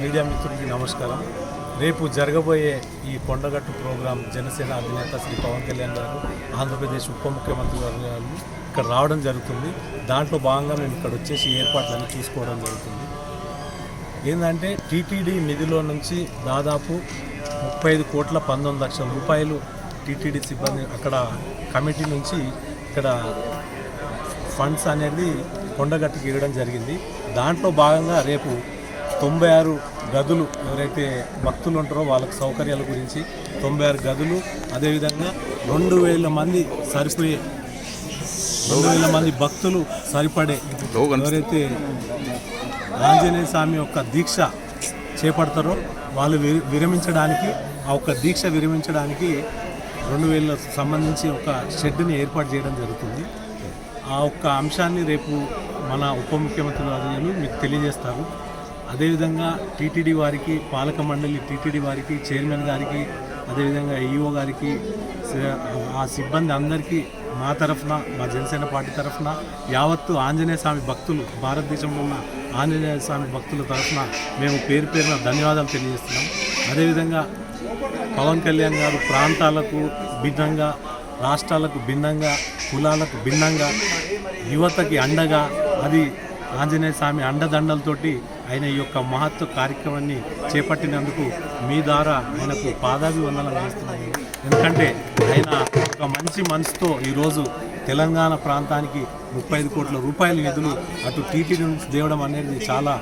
Media మిత్రులకి నమస్కారం. రేపు జరగబోయే ఈ కొండగట్టు ప్రోగ్రాం జనసేన అధినేత శ్రీ పవన్ కళ్యాణ్ గారు ఆంధ్రప్రదేశ్ ఉప ముఖ్యమంత్రి గారు ఇక్కడ రావడం జరుగుతుంది. దాంట్లో భాగంగా మేము ఇక్కడ వచ్చేసి ఏర్పాట్లన్నీ చూసుకోవడం జరుగుతుంది. ఏంటంటే టీటీడీ నిధిలో నుంచి దాదాపు ముప్పై ఐదు కోట్ల పంతొమ్మిది లక్షల రూపాయలు టీటీడీ సిబ్బంది అక్కడ కమిటీ నుంచి ఇక్కడ ఫండ్స్ అనేది కొండగట్టుకి ఇవ్వడం జరిగింది. దాంట్లో భాగంగా రేపు తొంభై ఆరు గదులు ఎవరైతే భక్తులు ఉంటారో వాళ్ళకి సౌకర్యాల గురించి తొంభై ఆరు గదులు అదేవిధంగా రెండు వేల మంది సరిపోయే రెండు వేల మంది భక్తులు సరిపడే ఎవరైతే ఆంజనేయ స్వామి యొక్క దీక్ష చేపడతారో వాళ్ళు విరమించడానికి ఆ ఒక్క దీక్ష విరమించడానికి రెండు వేల సంబంధించి ఒక షెడ్ని ఏర్పాటు చేయడం జరుగుతుంది. ఆ ఒక్క అంశాన్ని రేపు మన ఉప ముఖ్యమంత్రి మీకు తెలియజేస్తారు. అదేవిధంగా టీటీడీ వారికి పాలక మండలి టీటీడీ వారికి చైర్మన్ గారికి అదేవిధంగా ఈఓ గారికి ఆ సిబ్బంది అందరికీ మా తరఫున మా జనసేన పార్టీ తరఫున యావత్తు ఆంజనేయ స్వామి భక్తులు భారతదేశంలో ఉన్న ఆంజనేయ స్వామి భక్తుల తరఫున మేము పేరు పేరున ధన్యవాదాలు తెలియజేస్తున్నాం. అదేవిధంగా పవన్ కళ్యాణ్ గారు ప్రాంతాలకు భిన్నంగా రాష్ట్రాలకు భిన్నంగా కులాలకు భిన్నంగా యువతకి అండగా అది ఆంజనేయ స్వామి అండదండలతోటి ఆయన ఈ యొక్క మహత్వ కార్యక్రమాన్ని చేపట్టినందుకు మీ ద్వారా ఆయనకు పాదాభివందనం చేస్తున్నాను. ఎందుకంటే ఆయన ఒక మంచి మనసుతో ఈరోజు తెలంగాణ ప్రాంతానికి ముప్పై ఐదు కోట్ల రూపాయల నిధులు అటు టీటీడీ నుంచి తేవడం అనేది చాలా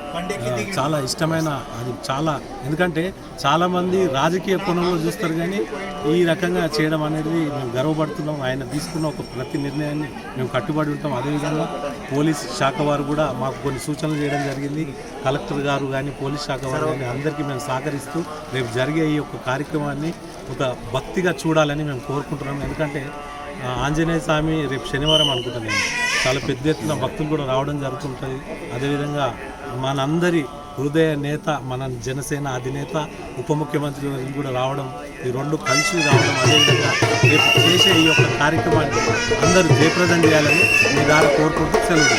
చాలా ఇష్టమైన అది చాలా ఎందుకంటే చాలామంది రాజకీయ కోణంలో చూస్తారు కానీ ఈ రకంగా చేయడం అనేది మేము గర్వపడుతున్నాం. ఆయన తీసుకున్న ఒక ప్రతి నిర్ణయాన్ని మేము కట్టుబడి ఉంటాం. అదేవిధంగా పోలీస్ శాఖ వారు కూడా మాకు కొన్ని సూచనలు చేయడం జరిగింది. కలెక్టర్ గారు కానీ పోలీస్ శాఖ వారు కానీ అందరికీ మేము సహకరిస్తూ రేపు జరిగే ఈ యొక్క కార్యక్రమాన్ని ఒక భక్తిగా చూడాలని మేము కోరుకుంటున్నాం. ఎందుకంటే ఆంజనేయ స్వామి రేపు శనివారం అనుకుంటాను చాలా పెద్ద ఎత్తున భక్తులు కూడా రావడం జరుగుతుంటుంది. అదేవిధంగా మనందరి హృదయ నేత మన జనసేన అధినేత ఉప ముఖ్యమంత్రి కూడా రావడం ఈ రెండు కలిసి రావడం అదేవిధంగా రేపు చేసే ఈ యొక్క కార్యక్రమాన్ని అందరూ జయప్రదం చేయాలని మీ ద్వారా కోరుకుంటూ సెలవు